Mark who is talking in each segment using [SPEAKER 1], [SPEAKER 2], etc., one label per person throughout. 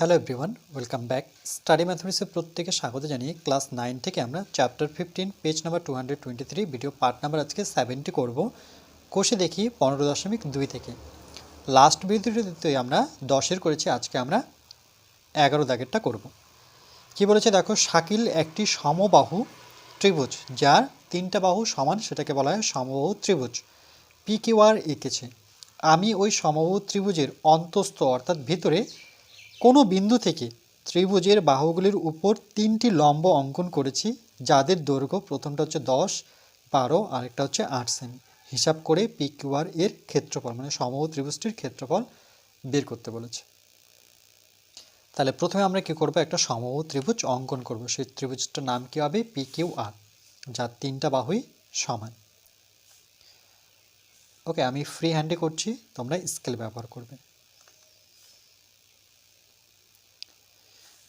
[SPEAKER 1] Hello everyone welcome back study ম্যাথমেটিক্সে প্রত্যেকে স্বাগত জানিয়ে ক্লাস নাইন থেকে আমরা chapter fifteen page number two hundred twenty three video part number আজকে সেভেন্টি করব। কোষে দেখি পনেরো দশমিক দুই থেকে। লাস্ট ভিডিওতে আমরা দশের করেছি, আজকে আমরা এগারো দাগেরটা করব। কি বলেছে দেখো, শাকিল একটি সমবাহু ত্রিভুজ, যার তিনটা বাহু সমান, সেটাকে বলা হয় সমবাহু ত্রিভুজ। পি কিউ আর এঁকেছে আমি ওই সমবাহু ত্রিভুজের অন্তস্থ, অর্থাৎ ভিতরে কোনো বিন্দু থেকে ত্রিভুজের বাহুগুলির উপর তিনটি লম্ব অঙ্কন করেছি, যাদের দৈর্ঘ্য প্রথমটা হচ্ছে দশ, বারো, আরেকটা হচ্ছে আট সেমি। হিসাব করে পি কিউ আর এর ক্ষেত্রফল মানে সমবাহু ত্রিভুজটির ক্ষেত্রফল বের করতে বলেছে। তাহলে প্রথমে আমরা কি করব? একটা সমবাহু ত্রিভুজ অঙ্কন করব। সেই ত্রিভুজটার নাম কি হবে? পি কিউ আর যার তিনটা বাহুই সমান। ওকে, আমি ফ্রি হ্যান্ডে করছি, তোমরা স্কেল ব্যবহার করবে।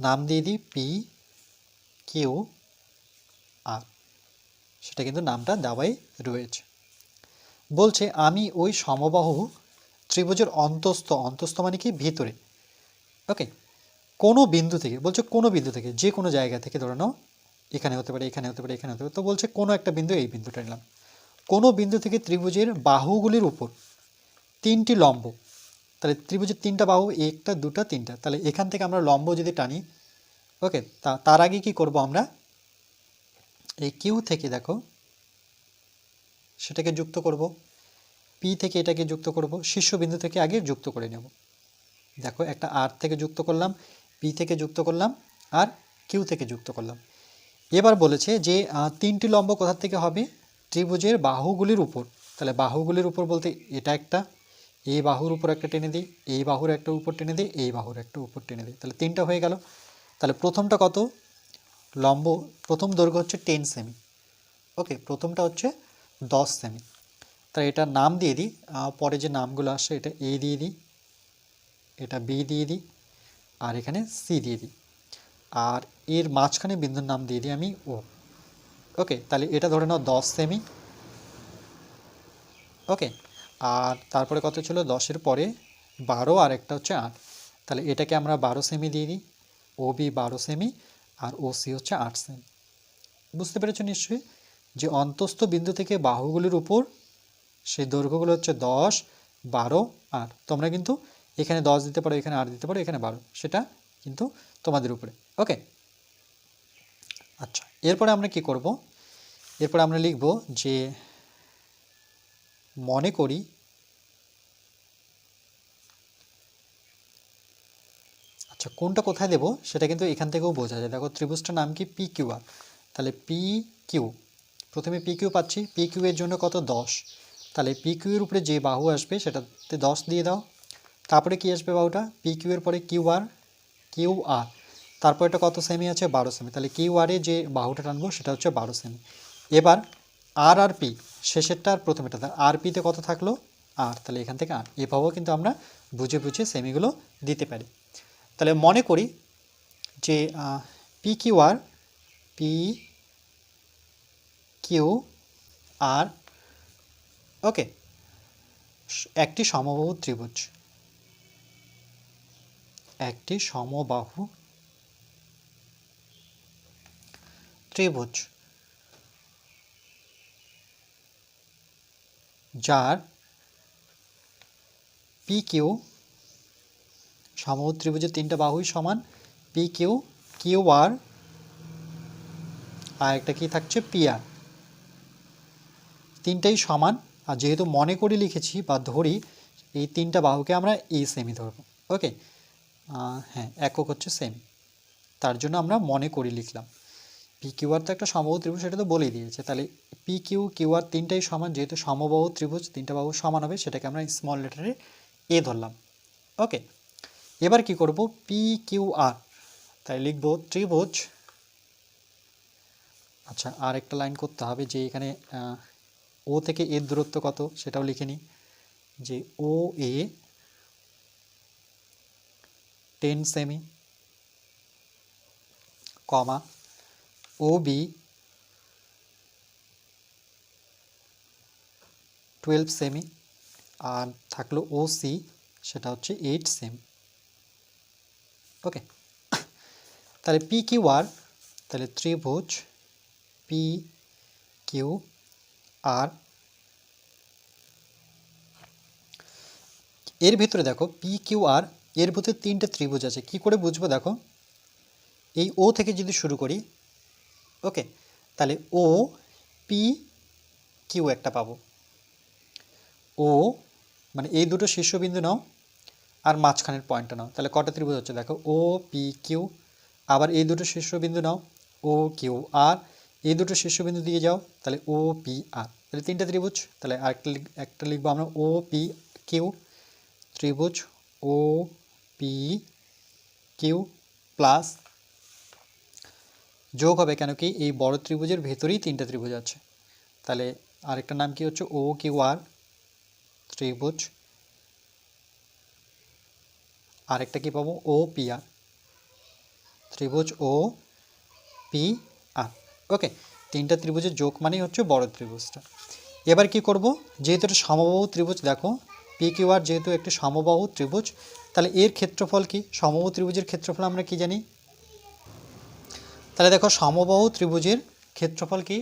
[SPEAKER 1] নাম দিয়ে দিই পি কিউ আর সেটা কিন্তু নামটা দেওয়াই রয়েছে। বলছে, আমি ওই সমবাহু ত্রিভুজের অন্তস্থ অন্তস্থ মানে কি? ভিতরে। ওকে। কোনো বিন্দু থেকে, বলছে কোনো বিন্দু থেকে, যে কোনো জায়গা থেকে ধরে এখানে হতে পারে, এখানে হতে পারে, এখানে হতে পারে। তো বলছে, কোনো একটা বিন্দু এই বিন্দুটা নিলাম। কোনো বিন্দু থেকে ত্রিভুজের বাহুগুলির উপর তিনটি লম্ব তাহলে ত্রিভুজের তিনটা বাহু, একটা, দুটা, তিনটা। তাহলে এখান থেকে আমরা লম্ব যদি টানি, ওকে, তা, তার আগে কি করব আমরা? এই কিউ থেকে দেখো, সেটাকে যুক্ত করব, পি থেকে এটাকে যুক্ত করব, শীর্ষবিন্দু থেকে আগে যুক্ত করে নেব। দেখো, একটা আর থেকে যুক্ত করলাম, পি থেকে যুক্ত করলাম, আর কিউ থেকে যুক্ত করলাম। এবার বলেছে যে তিনটি লম্ব কোথা থেকে হবে? ত্রিভুজের বাহুগুলির উপর। তাহলে বাহুগুলির উপর বলতে এটা একটা এই বাহুর উপর একটা টেনে দিই এই বাহুর একটা উপর টেনে দিই এই বাহুর একটা উপর টেনে দিই। তাহলে তিনটা হয়ে গেল। তাহলে প্রথমটা কত? লম্ব, প্রথম দৈর্ঘ্য হচ্ছে টেন সেমি ওকে প্রথমটা হচ্ছে দশ সেমি তাহলে এটার নাম দিয়ে দিই পরে যে নামগুলো আসে, এটা এ দিয়ে দিই, এটা বি দিয়ে দিই, আর এখানে সি দিয়ে দিই। আর এর মাঝখানে বিন্দুর নাম দিয়ে দিই আমি ও ওকে তাহলে এটা ধরে নাও দশ সেমি ওকে আর তারপরে কত ছিল? দশের পরে বারো আর একটা হচ্ছে আট। তাহলে এটাকে আমরা বারো সেমি দিয়ে দিই। ও বি বারো সেমি আর ও সি হচ্ছে আট সেমি বুঝতে পেরেছ নিশ্চয়ই? যে অন্তস্থ বিন্দু থেকে বাহুগুলির উপর সেই দৈর্ঘ্যগুলো হচ্ছে দশ, বারো, আট। তোমরা কিন্তু এখানে দশ দিতে পারো, এখানে আট দিতে পারো, এখানে বারো। সেটা কিন্তু তোমাদের উপরে। ওকে? আচ্ছা এরপরে আমরা কি করব? এরপরে আমরা লিখব যে মনে করি। আচ্ছা কোনটা কোথায় দেব? সেটা কিন্তু এখান থেকেও বোঝা যায়। দেখো, ত্রিভুজটার নাম কি? পি কিউ আর তাহলে পি কিউ প্রথমে পি কিউ পাচ্ছি। পি কিউ এর জন্য কত? দশ। তাহলে পি কিউ এর উপরে যে বাহু আসবে, সেটাতে দশ দিয়ে দাও। তারপরে কি আসবে বাহুটা? পি কিউ এর পরে কিউ আর কিউ আর তারপর এটা কত সেমি আছে? বারো সেমি তাহলে কিউ আরে যে বাহুটা টানবো, সেটা হচ্ছে বারো সেমি এবার আর আর পি শেষেরটা আর প্রথমেটা আর পিতে কত থাকল? আর তাহলে এখান থেকে আর এভাবেও কিন্তু আমরা বুঝে বুঝে সেমিগুলো দিতে পারি। তাহলে মনে করি যে P Q R P Q R okay একটি সমবাহু ত্রিভুজ। একটি সমবাহু ত্রিভুজ। যার পি কিউ সমবাহু ত্রিভুজের তিনটা বাহুই সমান P Q Q R R একটা কি থাকছে পি আর তিনটাই সমান, আর যেহেতু মনে করে লিখেছি বা ধরি, এই তিনটা বাহুকে আমরা এই সেমি ধরবো ওকে হ্যাঁ একক হচ্ছে সেমি তার জন্য আমরা মনে করি লিখলাম। পি কিউ আর তো একটা সমবাহু ত্রিভুজ, সেটা তো বলেই দিয়েছে। তাহলে পি কিউ কিউ আর তিনটাই সমান, যেহেতু সমবাহু ত্রিভুজ, তিনটা বাহু সমান হবে, সেটাকে আমরা স্মল লেটারে এ ধরলাম। ওকে এবার কি করব? পি কিউ আর তাই লিখব ত্রিভুজ। আচ্ছা আর একটা লাইন করতে হবে যে এখানে ও থেকে এর দূরত্ব কত, সেটাও লিখে নিই। যে ও এ টেন সেমি কমা বি টুয়েলভ সেমি আর থাকল সি সেটা হচ্ছে এইট সেমি ওকে তাহলে পি কিউ আর তাহলে ত্রিভুজ পি কিউ আর এর ভিতরে দেখো পি কিউ আর এর ভিতরে তিনটে ত্রিভুজ আছে। কি করে বুঝব দেখো? এই ও থেকে যদি শুরু করি ওকে, তাহলে ও, পি, কিউ একটা পাবো। ও মানে এই দুটো শীর্ষবিন্দু নাও, আর মাঝখানের পয়েন্টটা নাও। তাহলে কটা ত্রিভুজ হচ্ছে? দেখো, ও, পি, কিউ, আবার এই দুটো শীর্ষবিন্দু নাও, ও, কিউ, আর এই দুটো শীর্ষবিন্দু দিয়ে যাও, তাহলে ও, পি, আর। তাহলে তিনটা ত্রিভুজ, তাহলে আরেকটা একটা লিখব আমরা, ও, পি, কিউ, ত্রিভুজ, ও, পি, কিউ, প্লাস যোগ হবে কেন কি এই বড় ত্রিভুজের ভেতরেই তিনটা ত্রিভুজ আছে। তাহলে আরেকটা নাম কি হচ্ছে? ও কিউ আর ত্রিভুজ। আরেকটা কি পাবো? ও পি আর ত্রিভুজ ও পি আর ওকে তিনটা ত্রিভুজের যোগ মানেই হচ্ছে বড় ত্রিভুজটা। এবার কি করব? যেহেতু এটা সমবাহু ত্রিভুজ, দেখো পি কিউ আর যেহেতু একটি সমবাহু ত্রিভুজ, তাহলে এর ক্ষেত্রফল কি? সমবাহু ত্রিভুজের ক্ষেত্রফল আমরা কি জানি? তাহলে দেখো সমবাহু ত্রিভুজের ক্ষেত্রফল কি?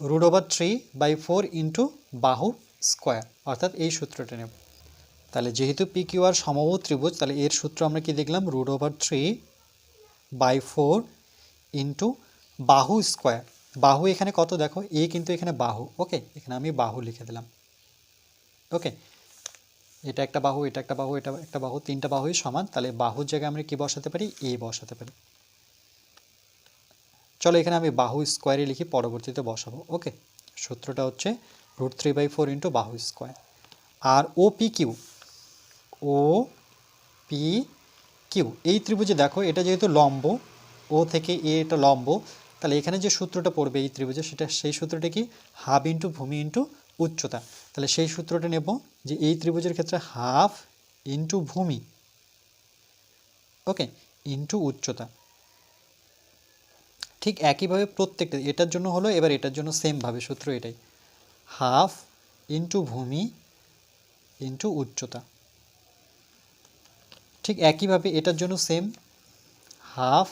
[SPEAKER 1] Root over three by four into বাহু স্কোয়ার অর্থাৎ এই সূত্রটা নেব। তাহলে যেহেতু পি কিউ আর সমবাহু ত্রিভুজ, তাহলে এর সূত্র আমরা কি দেখলাম? Root over three by four into বাহু স্কোয়ার বাহু এখানে কত দেখো? এ কিন্তু এখানে বাহু। ওকে এখানে আমি বাহু লিখে দিলাম। ওকে এটা একটা বাহু, এটা একটা বাহু, এটা একটা বাহু, তিনটা বাহুই সমান। তাহলে বাহুর জায়গায় আমরা কি বসাতে পারি? এ বসাতে পারি। চলো এখানে আমি বাহু স্কোয়ারে লিখি, পরবর্তীতে বসাবো। ওকে সূত্রটা হচ্ছে root three by four into বাহু স্কোয়ার আর O P Q O P Q এই ত্রিভুজে দেখো, এটা যেহেতু লম্ব ও থেকে এ এটা লম্ব, তাহলে এখানে যে সূত্রটা পড়বে এই ত্রিভুজে, সেটা, সেই সূত্রটা কি? হাফ ইন্টু ভূমি ইন্টু উচ্চতা। তাহলে সেই সূত্রটা নেব যে এই ত্রিভুজের ক্ষেত্রে হাফ ইন্টু ভূমি। ওকে ইন্টু উচ্চতা। ঠিক একইভাবে প্রত্যেকটা, এটার জন্য হলো, এবার এটার জন্য সেমভাবে সূত্র এটাই। হাফ ইন্টু ভূমি ইন্টু উচ্চতা। ঠিক একইভাবে এটার জন্য সেম হাফ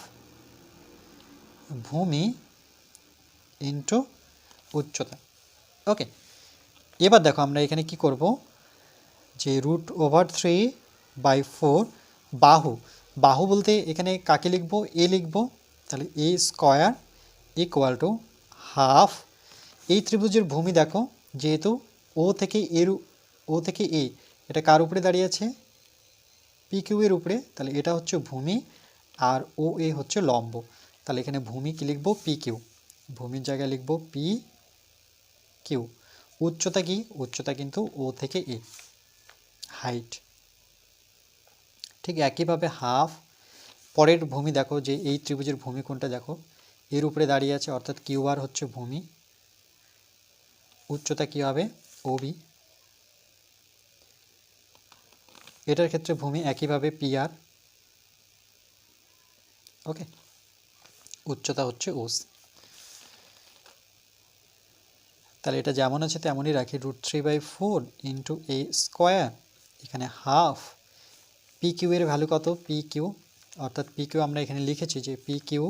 [SPEAKER 1] ভূমি ইন্টু উচ্চতা। ওকে এবার দেখো আমরা এখানে কি করব? যে root over three by four বাহু। বাহু বলতে এখানে কাকে লিখব? এ লিখব। তাহলে A square equal to half এই ত্রিভুজের ভূমি দেখো, যেহেতু ও থেকে এর ও থেকে এ এটা কার উপরে দাঁড়িয়ে আছে? পি কিউ এর উপরে, তাহলে এটা হচ্ছে ভূমি আর ও এ হচ্ছে লম্ব। তাহলে এখানে ভূমি কি লিখব? পি কিউ ভূমির জায়গায় লিখব পি কিউ উচ্চতা কি? উচ্চতা কিন্তু ও থেকে এ হাইট ঠিক একইভাবে হাফ পরের ভূমি দেখো যে এই ত্রিভুজের ভূমি কোনটা দেখো? এর উপরে দাঁড়িয়ে আছে, অর্থাৎ কিউ আর হচ্ছে ভূমি। উচ্চতা কী হবে? ওবি এটার ক্ষেত্রে ভূমি একইভাবে পি আর। ওকে। উচ্চতা হচ্ছে ওস তাহলে এটা যেমন আছে তেমনই রাখি। Root three by four into a square. এখানে হাফ। পি কিউ এর ভ্যালু কত? P Q. অর্থাৎ পি কিউ আমরা এখানে লিখেছি যে পি কিউ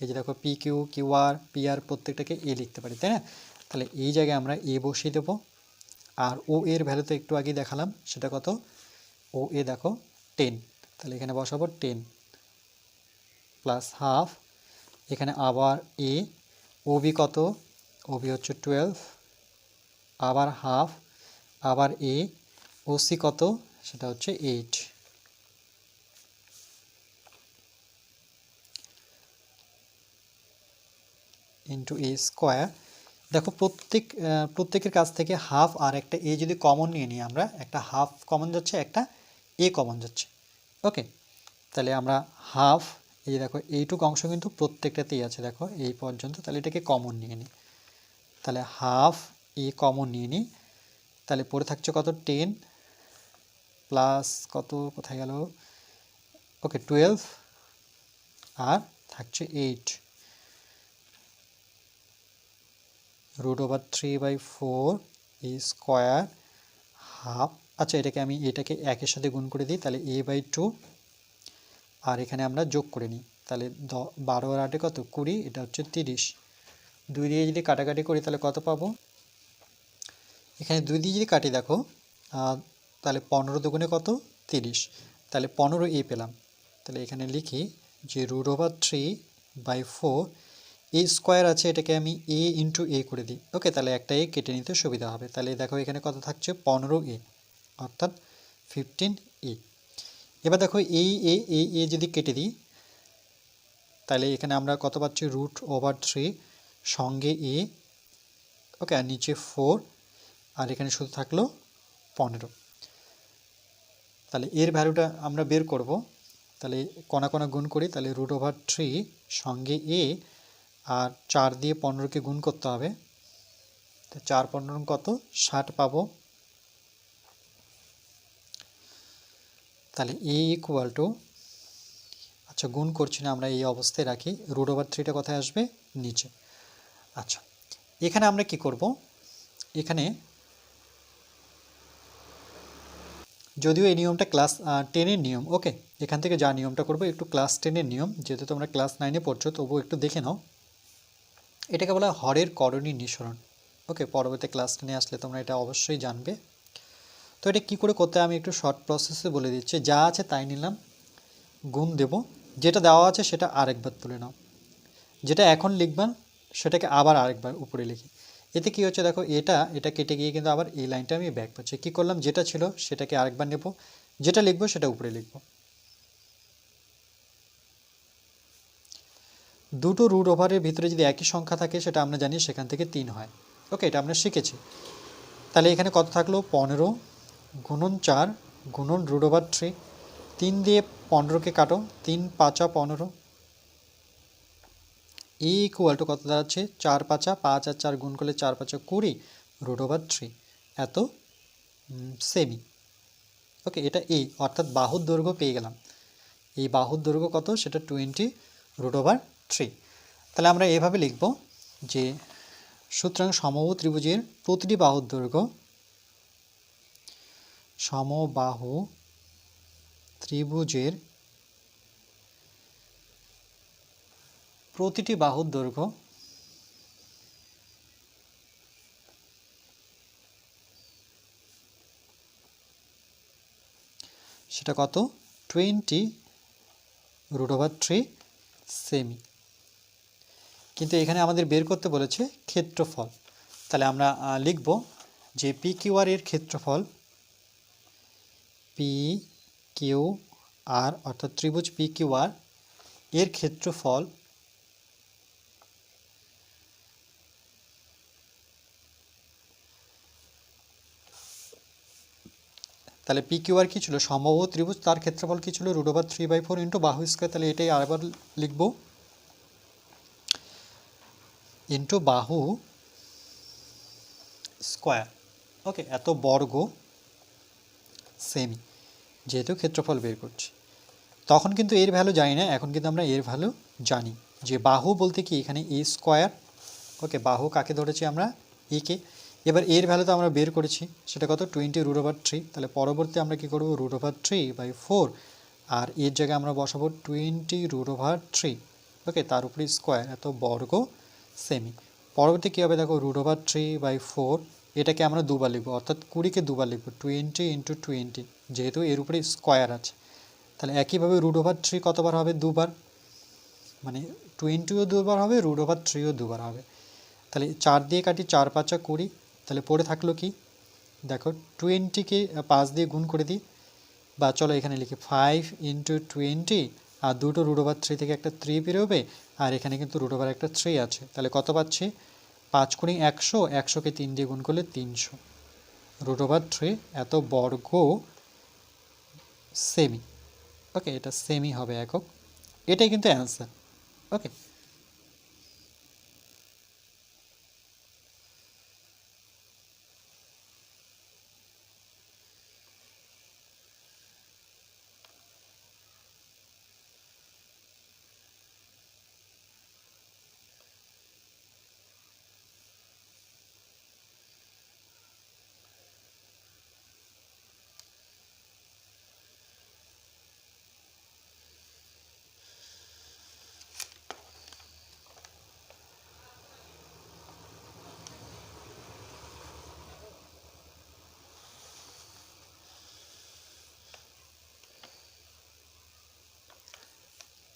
[SPEAKER 1] এই যে দেখো পি কিউ কিউ আর পি আর প্রত্যেকটাকে এ লিখতে পারি, তাই না? তাহলে এই জায়গায় আমরা এ বসিয়ে দেবো। আর ও এর ভ্যালু তো একটু আগে দেখালাম, সেটা কত? ও এ দেখো টেন তাহলে এখানে বসাবো টেন প্লাস হাফ এখানে আবার এ ও বি কত? ও বি হচ্ছে টুয়েলভ আবার হাফ আবার এ ও সি কত? সেটা হচ্ছে এইট ইন্টু এ স্কোয়ার দেখো প্রত্যেক প্রত্যেকের কাছ থেকে হাফ আর একটা এ যদি কমন নিয়ে নিই আমরা, একটা হাফ কমন যাচ্ছে, একটা এ কমন যাচ্ছে। ওকে তাহলে আমরা হাফ এই দেখো, এইটুকু অংশ কিন্তু প্রত্যেকটাতেই আছে দেখো, এই পর্যন্ত, তাহলে এটাকে কমন নিয়ে নিই। তাহলে হাফ এ কমন নিয়ে নিই। তাহলে পড়ে থাকছে কত? টেন প্লাস কত? কোথায় গেল? ওকে টুয়েলভ আর থাকছে eight root over three by four a square half আচ্ছা এটাকে আমি, এটাকে একের সাথে গুণ করে দিই, তাহলে এ বাই টু আর এখানে আমরা যোগ করে নিই। তাহলে দ, বারো আর আটে কত? কুড়ি, এটা হচ্ছে তিরিশ। দুই দিয়ে যদি কাটাকাটি করি, তাহলে কত পাবো? এখানে দুই দিয়ে যদি কাটি, দেখো তাহলে পনেরো দুগুণে কত? তিরিশ। তাহলে পনেরো এ পেলাম। তাহলে এখানে লিখি যে root over three by four a square আছে এটাকে আমি এ ইন্টু এ করে দিই। ওকে, তাহলে একটা এ কেটে নিতে সুবিধা হবে। তাহলে দেখো এখানে কত থাকছে? পনেরো এ, অর্থাৎ ফিফটিন এ। এবার দেখো এই এ এ এ যদি কেটে দিই, তাহলে এখানে আমরা কত পাচ্ছি? রুট ওভার থ্রি সঙ্গে এ, ওকে, আর নিচে ফোর আর এখানে শুধু থাকল পনেরো। তাহলে এর ভ্যালুটা আমরা বের করব। তাহলে কণা কণা গুণ করি, তাহলে রুট ওভার থ্রি সঙ্গে এ আর চার দিয়ে পনেরোকে গুণ করতে হবে। তো চার পনেরো কত? ষাট পাবো। তাহলে এ ইকুয়াল টু আচ্ছা গুণ করছি না, আমরা এই অবস্থায় রাখি। রুট ওভার থ্রিটা কোথায় আসবে? নিচে। আচ্ছা এখানে আমরা কি করব? এখানে যদিও এই নিয়মটা ক্লাস টেনের নিয়ম ওকে এখান থেকে যা নিয়মটা করব, একটু ক্লাস টেনের নিয়ম, যেহেতু তোমরা ক্লাস নাইনে পড়ছো, তবুও একটু দেখে নাও। এটাকে বলা হয় হরের করণী নিঃসরণ। ওকে পরবর্তী ক্লাস টেনে আসলে তোমরা এটা অবশ্যই জানবে। তো এটা কী করে করতে আমি একটু শর্ট প্রসেসে বলে দিচ্ছি। যা আছে তাই নিলাম, গুণ দেব। যেটা দেওয়া আছে সেটা আরেকবার তুলে নাও। যেটা এখন লিখবেন সেটাকে আবার আরেকবার উপরে লিখি। এতে কি হচ্ছে দেখো, এটা এটা কেটে গিয়ে কিন্তু আবার এই লাইনটা আমি ব্যাক পাচ্ছি। কী করলাম, যেটা ছিল সেটাকে আরেকবার নেব। যেটা লিখব সেটা উপরে লিখব। দুটো রুট ওভারের ভিতরে যদি একই সংখ্যা থাকে, সেটা আমরা জানি সেখান থেকে তিন হয়। ওকে এটা আমরা শিখেছি। তাহলে এখানে কত থাকল? পনেরো গুণন চার গুণন রুট ওভার থ্রি তিন দিয়ে পনেরোকে কাটো। তিন পাঁচা পনেরো। ই ইকুয়াল টু কত দাঁড়াচ্ছে? চার পাঁচা, পাঁচ আর চার গুণ করলে চার পাঁচা কুড়ি রুট ওভার থ্রি এত সেমি ওকে এটা এ অর্থাৎ বাহুর দৈর্ঘ্য পেয়ে গেলাম। এই বাহুর দৈর্ঘ্য কত? সেটা টোয়েন্টি রুট ওভার থ্রি তাহলে আমরা এভাবে লিখব যে সুতরাং সমবাহু ত্রিভুজের প্রতিটি বাহুর দৈর্ঘ্য সমবাহু ত্রিভুজের প্রতিটি বাহুর দৈর্ঘ্য সেটা কত? টোয়েন্টি রুট ওভার থ্রি সেমি কিন্তু এখানে আমাদের বের করতে বলেছে ক্ষেত্রফল। তাহলে আমরা লিখব যে পি কিউ আর এর ক্ষেত্রফল পি কিউ আর অর্থাৎ ত্রিভুজ পি কিউ আর এর ক্ষেত্রফল তাহলে পি কিউ আর কী ছিল? সমবাহু ত্রিভুজ, তার ক্ষেত্রফল কী ছিল? Root over three by four into বাহু স্কোয়ার, তাহলে এটাই আরেকবার লিখব। ইন্টু বাহু স্কোয়ার ওকে এত বর্গ সেমি যেহেতু ক্ষেত্রফল বের করছি। তখন কিন্তু এর ভ্যালু জানি না, এখন কিন্তু আমরা এর ভ্যালু জানি। যে বাহু বলতে কি এখানে এ স্কোয়ার ওকে বাহু কাকে ধরেছি আমরা? একে এবার এর ভ্যালু তো আমরা বের করেছি, সেটা কত? টোয়েন্টি রুট ওভার থ্রি তাহলে পরবর্তী আমরা কি করব? Root over three by four আর এর জায়গায় আমরা বসাবো twenty root over three okay তার উপরে স্কোয়ার এত বর্গ সেমি পরবর্তী কী হবে? দেখো root over three by four এটাকে আমরা দুবার লিখব। অর্থাৎ কুড়িকে দুবার লিখব। টোয়েন্টি ইন্টু টোয়েন্টি যেহেতু এর উপরে স্কোয়ার আছে। তাহলে একইভাবে রুট ওভার থ্রি কতবার হবে? দুবার। মানে টোয়েন্টিও দুবার হবে রুট ওভার থ্রিও দুবার হবে। তাহলে চার দিয়ে কাটি চার পাঁচা কুড়ি, তাহলে পড়ে থাকল কি? দেখো টোয়েন্টিকে পাঁচ দিয়ে গুণ করে দিই। বা চলো এখানে লিখি ফাইভ ইন্টু টোয়েন্টি আর দুটো রুট ওভার থ্রি থেকে একটা থ্রি বেরোবে আর এখানে কিন্তু রুট ওভার একটা থ্রি আছে। তাহলে কত পাচ্ছি? পাঁচ কুড়ি একশো, একশোকে তিন দিয়ে গুণ করলে তিনশো। রুট ওভার থ্রি এত বর্গ সেমি ওকে এটা সেমি হবে একক। এটাই কিন্তু অ্যান্সার ওকে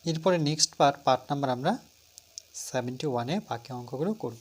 [SPEAKER 1] এরপরে নেক্সট পার্ট পার্ট নাম্বার আমরা সেভেন্টি ওয়ানে বাকি অঙ্কগুলো করব।